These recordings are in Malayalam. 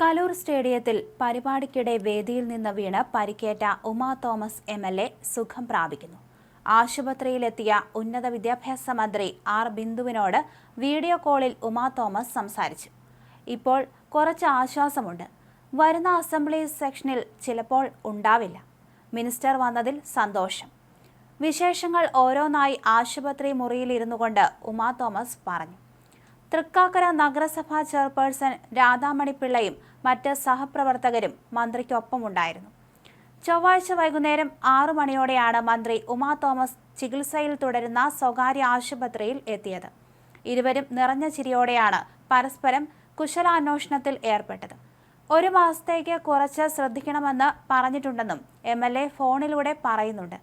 കലൂർ സ്റ്റേഡിയത്തിൽ പരിപാടിക്കിടെ വേദിയിൽ നിന്ന് വീണ് പരിക്കേറ്റ Uma Thomas M L A സുഖം പ്രാപിക്കുന്നു. ആശുപത്രിയിലെത്തിയ ഉന്നത വിദ്യാഭ്യാസ മന്ത്രി ആർ ബിന്ദുവിനോട് വീഡിയോ കോളിൽ ഉമാ തോമസ് സംസാരിച്ചു. ഇപ്പോൾ കുറച്ച് ആശ്വാസമുണ്ട്. വരുന്ന അസംബ്ലി സെക്ഷനിൽ ചിലപ്പോൾ ഉണ്ടാവില്ല. മിനിസ്റ്റർ വന്നതിൽ സന്തോഷം. വിശേഷങ്ങൾ ഓരോന്നായി ആശുപത്രി മുറിയിലിരുന്നു കൊണ്ട് ഉമാ തോമസ് പറഞ്ഞു. തൃക്കാക്കര നഗരസഭാ ചെയർപേഴ്സൺ രാധാമണി പിള്ളയും മറ്റ് സഹപ്രവർത്തകരും മന്ത്രിക്കൊപ്പമുണ്ടായിരുന്നു. ചൊവ്വാഴ്ച വൈകുന്നേരം ആറു മണിയോടെയാണ് മന്ത്രി ഉമാ തോമസ് ചികിത്സയിൽ തുടരുന്ന സ്വകാര്യ ആശുപത്രിയിൽ എത്തിയത്. ഇരുവരും നിറഞ്ഞ ചിരിയോടെയാണ് പരസ്പരം കുശലാന്വേഷണത്തിൽ ഏർപ്പെട്ടത്. ഒരു മാസത്തേക്ക് കുറച്ച് ശ്രദ്ധിക്കണമെന്ന് പറഞ്ഞിട്ടുണ്ടെന്നും എം എൽ എ ഫോണിലൂടെ പറയുന്നുണ്ട്.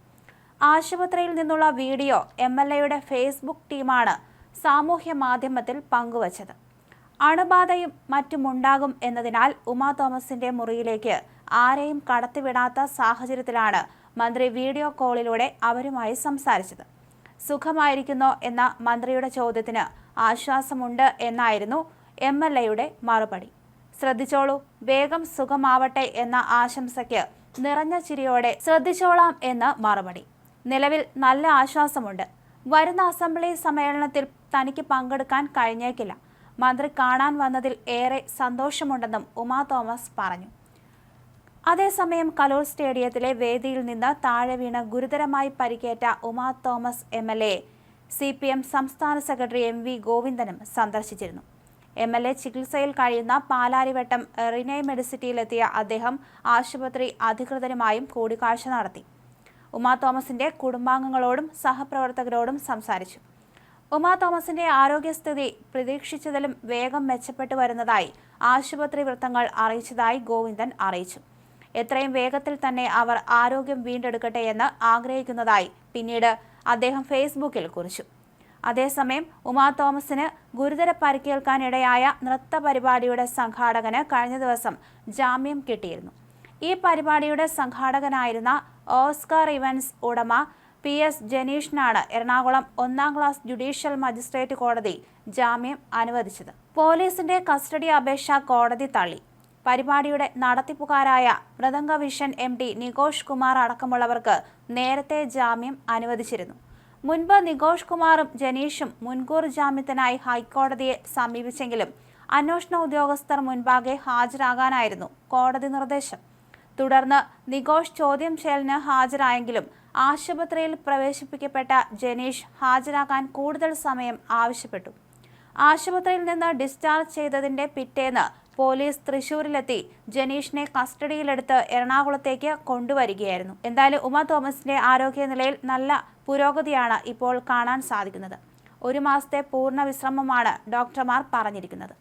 ആശുപത്രിയിൽ നിന്നുള്ള വീഡിയോ എം എൽ എയുടെ ഫേസ്ബുക്ക് ടീമാണ് സാമൂഹ്യ മാധ്യമത്തിൽ പങ്കുവച്ചത്. അണുബാധയും മറ്റുമുണ്ടാകും എന്നതിനാൽ ഉമാ തോമസിന്റെ മുറിയിലേക്ക് ആരെയും കടത്തിവിടാത്ത സാഹചര്യത്തിലാണ് മന്ത്രി വീഡിയോ കോളിലൂടെ അവരുമായി സംസാരിച്ചത്. സുഖമായിരിക്കുന്നോ? എന്ന മന്ത്രിയുടെ ചോദ്യത്തിന് ആശ്വാസമുണ്ട് എന്നായിരുന്നു എം എൽ എയുടെ മറുപടി. ശ്രദ്ധിച്ചോളൂ വേഗം സുഖമാവട്ടെ എന്ന ആശംസയ്ക്ക് നിറഞ്ഞ ചിരിയോടെ ശ്രദ്ധിച്ചോളാം എന്ന് മറുപടി. നിലവിൽ നല്ല ആശ്വാസമുണ്ട്. വരുന്ന അസംബ്ലി സമ്മേളനത്തിൽ തനിക്ക് പങ്കെടുക്കാൻ കഴിഞ്ഞേക്കില്ല. മന്ത്രി കാണാൻ വന്നതിൽ ഏറെ സന്തോഷമുണ്ടെന്നും ഉമാ തോമസ് പറഞ്ഞു. അതേസമയം കലൂർ സ്റ്റേഡിയത്തിലെ വേദിയിൽ നിന്ന് താഴെ വീണ് ഗുരുതരമായി പരിക്കേറ്റ Uma Thomas M L A C P M സംസ്ഥാന സെക്രട്ടറി എം വി ഗോവിന്ദനും സന്ദർശിച്ചിരുന്നു. എം എൽ എ ചികിത്സയിൽ കഴിയുന്ന പാലാരിവട്ടം റിനൈ മെഡിസിറ്റിയിലെത്തിയ അദ്ദേഹം ആശുപത്രി അധികൃതരുമായും കൂടിക്കാഴ്ച നടത്തി. ഉമാ തോമസിന്റെ കുടുംബാംഗങ്ങളോടും സഹപ്രവർത്തകരോടും സംസാരിച്ചു. ഉമാ തോമസിന്റെ ആരോഗ്യസ്ഥിതി പ്രതീക്ഷിച്ചതിലും വേഗം മെച്ചപ്പെട്ടു വരുന്നതായി ആശുപത്രി വൃത്തങ്ങൾ അറിയിച്ചതായി ഗോവിന്ദൻ അറിയിച്ചു. എത്രയും വേഗത്തിൽ തന്നെ അവർ ആരോഗ്യം വീണ്ടെടുക്കട്ടെ എന്ന് ആഗ്രഹിക്കുന്നതായി പിന്നീട് അദ്ദേഹം ഫേസ്ബുക്കിൽ കുറിച്ചു. അതേസമയം ഉമാ തോമസിന് ഗുരുതര പരിക്കേൽക്കാനിടയായ നൃത്ത പരിപാടിയുടെ സംഘാടകന് കഴിഞ്ഞ ദിവസം ജാമ്യം കിട്ടിയിരുന്നു. ഈ പരിപാടിയുടെ സംഘാടകനായിരുന്ന ഓസ്കാർ ഇവൻസ് ഉടമ പി എസ് ജനീഷിനാണ് എറണാകുളം ഒന്നാം ക്ലാസ് ജുഡീഷ്യൽ മജിസ്ട്രേറ്റ് കോടതി ജാമ്യം അനുവദിച്ചത്. പോലീസിന്റെ കസ്റ്റഡി അപേക്ഷ കോടതി തള്ളി. പരിപാടിയുടെ നടത്തിപ്പുകാരായ Mridanga vision M D Nikosh Kumar അടക്കമുള്ളവർക്ക് നേരത്തെ ജാമ്യം അനുവദിച്ചിരുന്നു. മുൻപ് നികോഷ് കുമാറും ജനീഷും മുൻകൂർ ജാമ്യത്തിനായി ഹൈക്കോടതിയെ സമീപിച്ചെങ്കിലും അന്വേഷണ ഉദ്യോഗസ്ഥർ മുൻപാകെ ഹാജരാകാനായിരുന്നു കോടതി നിർദ്ദേശം. തുടർന്ന് നികോഷ് ചോദ്യം ചെയ്യലിന് ഹാജരായെങ്കിലും ആശുപത്രിയിൽ പ്രവേശിപ്പിക്കപ്പെട്ട ജനീഷ് ഹാജരാകാൻ കൂടുതൽ സമയം ആവശ്യപ്പെട്ടു. ആശുപത്രിയിൽ നിന്ന് ഡിസ്ചാർജ് ചെയ്തതിന്റെ പിറ്റേന്ന് പോലീസ് തൃശൂരിലെത്തി ജനീഷിനെ കസ്റ്റഡിയിലെടുത്ത് എറണാകുളത്തേക്ക് കൊണ്ടുവരികയായിരുന്നു. എന്തായാലും ഉമ തോമസിന്റെ ആരോഗ്യനിലയിൽ നല്ല പുരോഗതിയാണ് ഇപ്പോൾ കാണാൻ സാധിക്കുന്നത്. ഒരു മാസത്തെ പൂർണ വിശ്രമമാണ് ഡോക്ടർമാർ പറഞ്ഞിരിക്കുന്നത്.